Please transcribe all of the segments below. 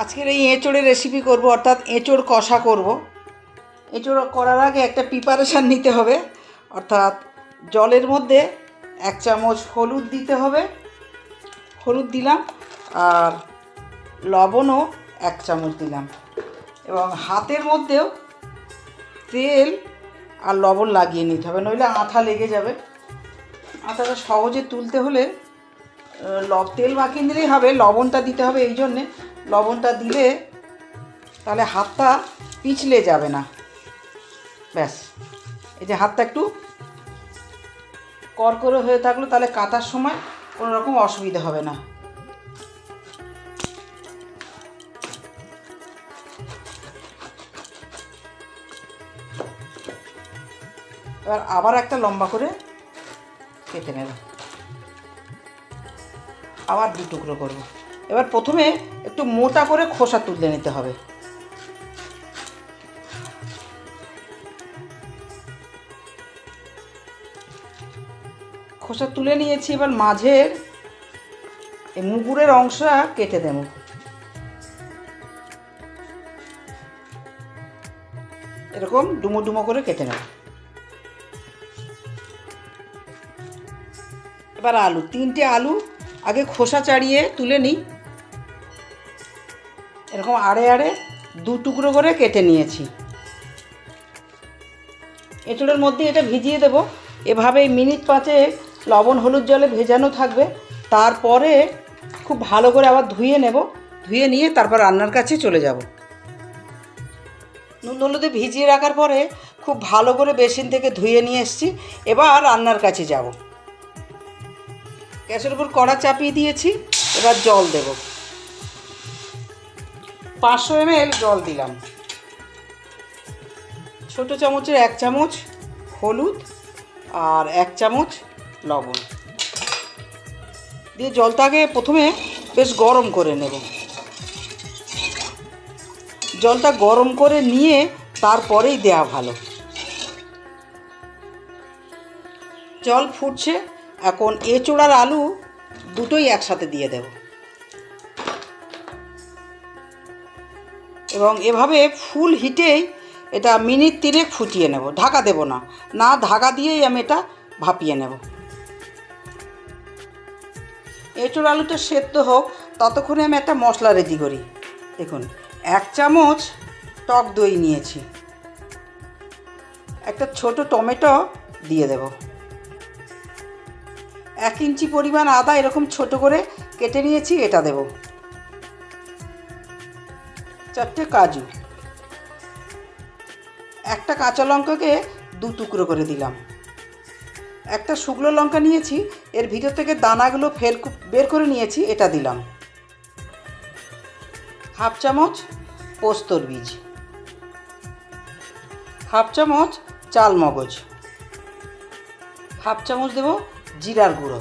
আজকের এই এঁচোড়ের রেসিপি করব, অর্থাৎ এঁচোড় কষা করব। এঁচোড় করার আগে একটা প্রিপারেশান নিতে হবে, অর্থাৎ জলের মধ্যে এক চামচ হলুদ দিতে হবে। হলুদ দিলাম, আর লবণও এক চামচ দিলাম। এবং হাতের মধ্যেও তেল আর লবণ লাগিয়ে নিতে হবে, নইলে আঠা লেগে যাবে। আঠাটা সহজে তুলতে হলে তেল মাখিয়ে দিলেই হবে, লবণটা দিতে হবে এই জন্যে। লবণটা দিলে তাহলে হাতটা পিছলে যাবে না। ব্যাস। এই যে হাতটা একটু করকরে হয়ে থাকল, তাহলে কাটার সময় কোনো রকম অসুবিধা হবে না। এবার আবার একটা লম্বা করে কেটে নেব। আবার দু টুকরো করব। এবার প্রথমে একটু মোটা করে খোসা তুলে নিতে হবে। খোসা তুলে নিয়েছি, এবার মাঝের এই মুগুরের অংশটা কেটে দেব। এরকম ডুমো ডুমো করে কেটে নেব। এবার আলু, তিনটে আলু আগে খোসা চাড়িয়ে তুলে নিই। এরকম আড়ে আড়ে দু টুকরো করে কেটে নিয়েছি। এঁচড়ের মধ্যে এটা ভিজিয়ে দেব। এভাবেই মিনিট পাঁচে লবণ হলুদ জলে ভেজানো থাকবে। তারপরে খুব ভালো করে আবার ধুয়ে নেব। ধুয়ে নিয়ে তারপর রান্নার কাছে চলে যাব। নুন হলুদে ভিজিয়ে রাখার পরে খুব ভালো করে বেসিন থেকে ধুয়ে নিয়ে এসেছি। এবার রান্নার কাছে যাব। গ্যাসের উপর কড়া চাপিয়ে দিয়েছি। এবার জল দেব। পাঁচশো এমএল জল দিলাম। ছোট চামচের এক চামচ হলুদ আর এক চামচ লবণ। দিয়ে জলটাকে প্রথমে বেশ গরম করে নেব। জলটা গরম করে নিয়ে তারপরেই দেয়া ভালো। জল ফুটছে, এখন এঁচোড়ার আলু দুটোই একসাথে দিয়ে দেব। এবং এভাবে ফুল হিটেই এটা মিনিট তিনেক ফুটিয়ে নেব, ঢাকা দেব না। না ঢাকা দিয়েই আমি এটা ভাপিয়ে নেব। এঁচোড় আলুটা সেদ্ধ হোক, ততক্ষণে আমি একটা মশলা রেডি করি। দেখুন, এক চামচ টক দই নিয়েছি। একটা ছোট টমেটো দিয়ে দেব। এক ইঞ্চি পরিমাণ আদা এরকম ছোট করে কেটে নিয়েছি, এটা দেব। চারটে কাজু। একটা কাঁচা লঙ্কাকে দু টুকরো করে দিলাম। একটা শুকনো লঙ্কা নিয়েছি, এর ভিতর থেকে দানাগুলো ফের বের করে নিয়েছি, এটা দিলাম। হাফ চামচ পোস্তর বীজ। হাফ চামচ চাল মগজ। হাফ চামচ দেব জিরার গুঁড়ো।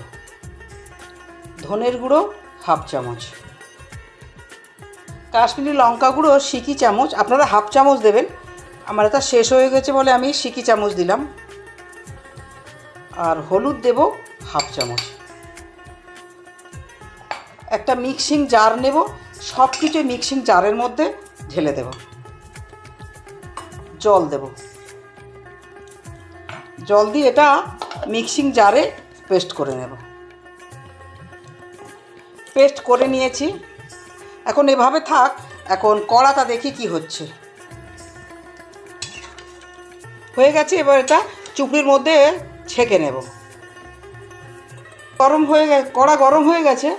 ধনের গুঁড়ো হাফ চামচ। কাশ্মীরি লঙ্কা গুঁড়ো সিকি চামচ, আপনারা হাফ চামচ দেবেন। আমার এটা শেষ হয়ে গেছে বলে আমি সিকি চামচ দিলাম। আর হলুদ দেব হাফ চামচ। একটা মিক্সিং জার নেব সব কিছু মিক্সিং জারের মধ্যে ঢেলে দেব। জল দেব। জল দিয়ে এটা মিক্সিং জারে পেস্ট করে নেব। পেস্ট করে নিয়েছি। এখন এভাবে থাক, এখন কড়াটা দেখি কি হচ্ছে। হয়ে গেছে, এবার এটা চুপড়ির মধ্যে ছেঁকে নেব। গরম হয়ে গেছে কড়া গরম হয়ে গেছে,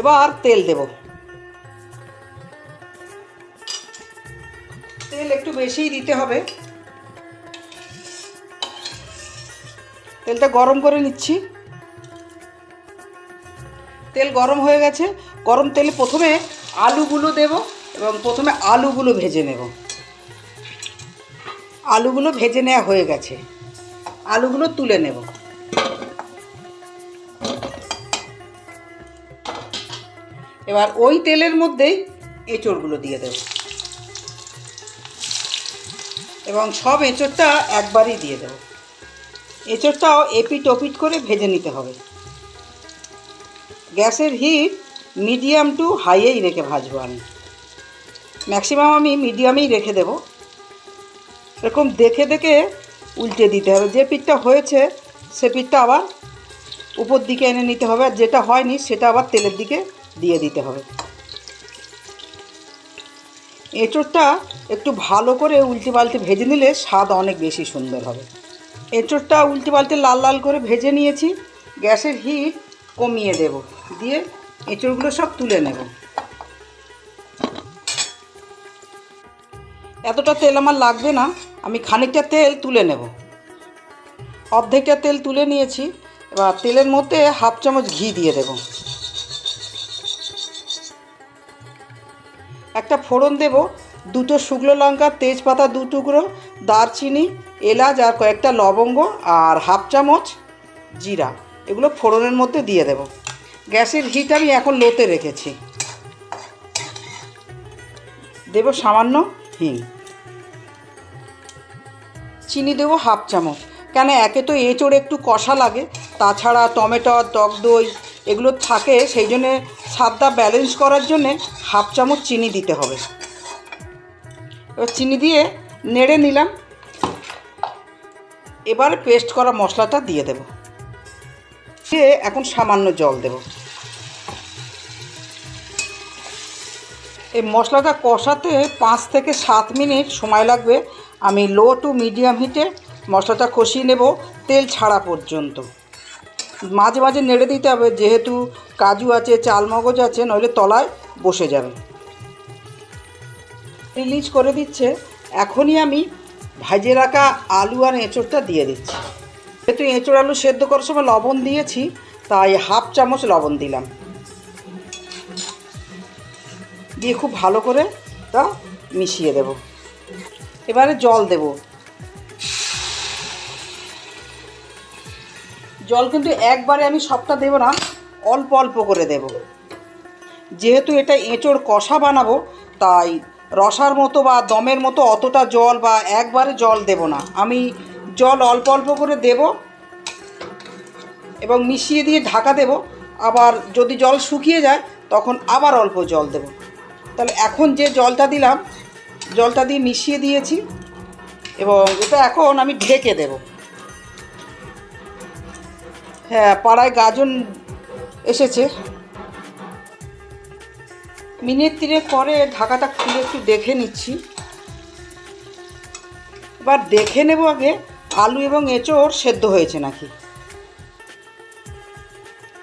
এবার তেল দেব। তেল একটু বেশিই দিতে হবে। তেলটা গরম করে নিচ্ছি। তেল গরম হয়ে গেছে, গরম তেলে প্রথমে আলুগুলো দেব এবং প্রথমে আলুগুলো ভেজে নেব। আলুগুলো ভেজে নেওয়া হয়ে গেছে। আলুগুলো তুলে নেব। এবার ওই তেলের মধ্যেই এঁচড়গুলো দিয়ে দেব। এবং সব এঁচড়টা একবারই দিয়ে দেব। এঁচড়টাও এপিট ওপিট করে ভেজে নিতে হবে। গ্যাসের হিট মিডিয়াম টু হাইয়েই রেখে ভাজবো আমি। ম্যাক্সিমাম আমি মিডিয়ামেই রেখে দেব। এরকম দেখে দেখে উল্টে দিতে হবে। যে পিঠটা হয়েছে, সে পিঠটা আবার উপর দিকে এনে নিতে হবে। আর যেটা হয়নি, সেটা আবার তেলের দিকে দিয়ে দিতে হবে। এঁচোড়টা একটু ভালো করে উল্টে পাল্টে ভেজে নিলে স্বাদ অনেক বেশি সুন্দর হবে। এঁচোড়টা উল্টে পাল্টে লাল লাল করে ভেজে নিয়েছি। গ্যাসের হিট কমিয়ে দেব। দিয়ে এঁচোড়গুলো সব তুলে নেব। এতটা তেল আমার লাগবে না, আমি খানিকটা তেল তুলে নেব। অর্ধেকটা তেল তুলে নিয়েছি, এবার তেলের মধ্যে হাফ চামচ ঘি দিয়ে দেব। একটা ফোড়ন দেব, দুটো শুকনো লঙ্কা, তেজপাতা দু টুকরো, দারচিনি, এলাচ আর কয়েকটা লবঙ্গ আর হাফ চামচ জিরা, এগুলো ফোড়নের মধ্যে দিয়ে দেব। গ্যাসের হিট আমি এখন লোতে রেখেছি। দেব সামান্য হিং। চিনি দেবো হাফ চামচ। কেন একে তো এঁচোড় একটু কষা লাগে, তাছাড়া টমেটো, টক দই এগুলো থাকে, সেই জন্যে স্বাদটা ব্যালেন্স করার জন্যে হাফ চামচ চিনি দিতে হবে। এবার চিনি দিয়ে নেড়ে নিলাম। এবার পেস্ট করা মশলাটা দিয়ে দেব। দিয়ে এখন সামান্য জল দেব। এই মশলাটা কষাতে পাঁচ থেকে সাত মিনিট সময় লাগবে। আমি লো টু মিডিয়াম হিটে মশলাটা কষিয়ে নেব তেল ছাড়া পর্যন্ত। মাঝে মাঝে নেড়ে দিতে হবে, যেহেতু কাজু আছে চালমগজ আছে, নইলে তলায় বসে যাবে। রিলিজ করে দিচ্ছে। এখনই আমি ভাজে রাখা আলু আর এঁচোড়টা দিয়ে দিচ্ছি। যেহেতু এঁচোড় আলু সেদ্ধ করার সময় লবণ দিয়েছি, তাই হাফ চামচ লবণ দিলাম। দিয়ে খুব ভালো করে তা মিশিয়ে দেব। এবারে জল দেব। জল কিন্তু একবারে আমি সবটা দেব না, অল্প অল্প করে দেব। যেহেতু এটা এঁচোড় কষা বানাবো, তাই রসার মতো বা দমের মতো অতটা জল বা একবারে জল দেব না। আমি জল অল্প অল্প করে দেব এবং মিশিয়ে দিয়ে ঢাকা দেব। আবার যদি জল শুকিয়ে যায়, তখন আবার অল্প জল দেব। তাহলে এখন যে জলটা দিলাম, জলটা দিয়ে মিশিয়ে দিয়েছি এবং এটা এখন আমি ঢেকে দেব। হ্যাঁ পাড়ায় গাজন এসেছে। মিনিট তিনেক পরে ঢাকাটা খুলে একটু দেখে নিচ্ছি। এবার দেখে নেব আগে আলু এবং এঁচোড় সেদ্ধ হয়েছে নাকি?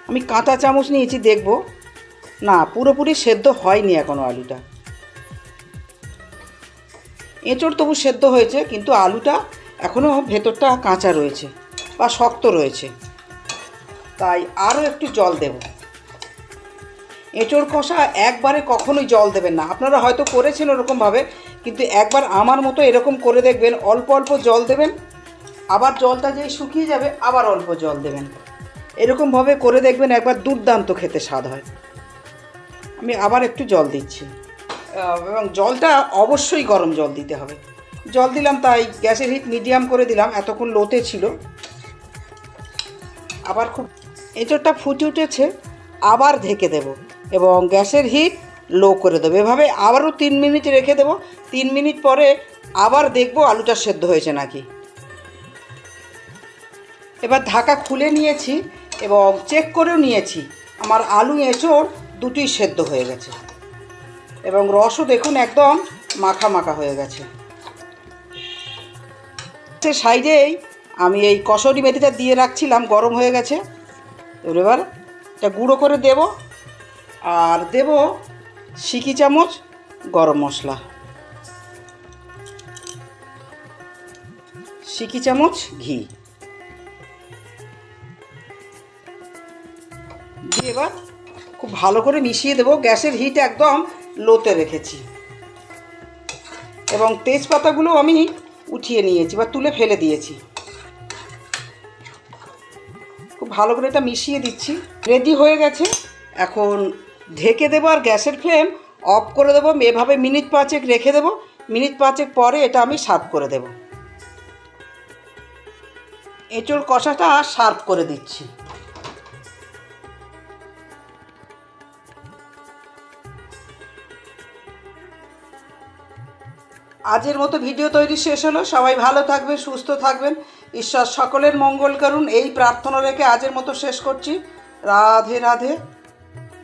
আমি কাঁটা চামচ নিয়েছি, দেখব। না, পুরোপুরি সেদ্ধ হয়নি এখনও আলুটা। এঁচোড় তবু সেদ্ধ হয়েছে, কিন্তু আলুটা এখনও ভেতরটা কাঁচা রয়েছে বা শক্ত রয়েছে। তাই আরও একটু জল দেব। এঁচোড় কষা একবারে কখনোই জল দেবেন না। আপনারা হয়তো করেছেন ওরকমভাবে, কিন্তু একবার আমার মতো এরকম করে দেখবেন, অল্প অল্প জল দেবেন। আবার জলটা যেই শুকিয়ে যাবে, আবার অল্প জল দেবেন। এরকমভাবে করে দেখবেন একবার দুর্দান্ত খেতে স্বাদ হয়। আমি আবার একটু জল দিচ্ছি। এবং জলটা অবশ্যই গরম জল দিতে হবে। জল দিলাম তাই গ্যাসের হিট মিডিয়াম করে দিলাম, এতক্ষণ লোতে ছিল। আবার খুব এঁচোড়টা ফুটে উঠেছে, আবার ঢেকে দেব এবং গ্যাসের হিট লো করে দেবো। এভাবে আবারও তিন মিনিট রেখে দেবো। তিন মিনিট পরে আবার দেখব আলুটা সেদ্ধ হয়েছে নাকি। এবার ঢাকা খুলে নিয়েছি এবং চেক করেও নিয়েছি। আমার আলু এঁচোড় দুটোই সেদ্ধ হয়ে গেছে। এবং রসও দেখুন একদম মাখা মাখা হয়ে গেছে। সে সাইডেই আমি এই কসরি মেথিটা দিয়ে রাখছিলাম, গরম হয়ে গেছে। এবার এটা গুঁড়ো করে দেব। আর দেব সিকি চামচ গরম মশলা। সিকি চামচ ঘি। দিয়ে এবার খুব ভালো করে মিশিয়ে দেবো। গ্যাসের হিট একদম লোতে রেখেছি। এবং তেজপাতাগুলো আমি উঠিয়ে নিয়েছি বা তুলে ফেলে দিয়েছি। খুব ভালো করে এটা মিশিয়ে দিচ্ছি। রেডি হয়ে গেছে। এখন ঢেকে দেবো আর গ্যাসের ফ্লেম অফ করে দেবো। এভাবে মিনিট পাঁচেক রেখে দেবো। মিনিট পাঁচেক পরে এটা আমি সার্ভ করে দেবো। এঁচোড় কষাটা সার্ভ করে দিচ্ছি। আজের মতো ভিডিও তৈরি শেষ হলো। সবাই ভালো থাকবেন, সুস্থ থাকবেন। ঈশ্বর সকলের মঙ্গল করুন। এই প্রার্থনা রেখে আজের মতো শেষ করছি। রাধে রাধে।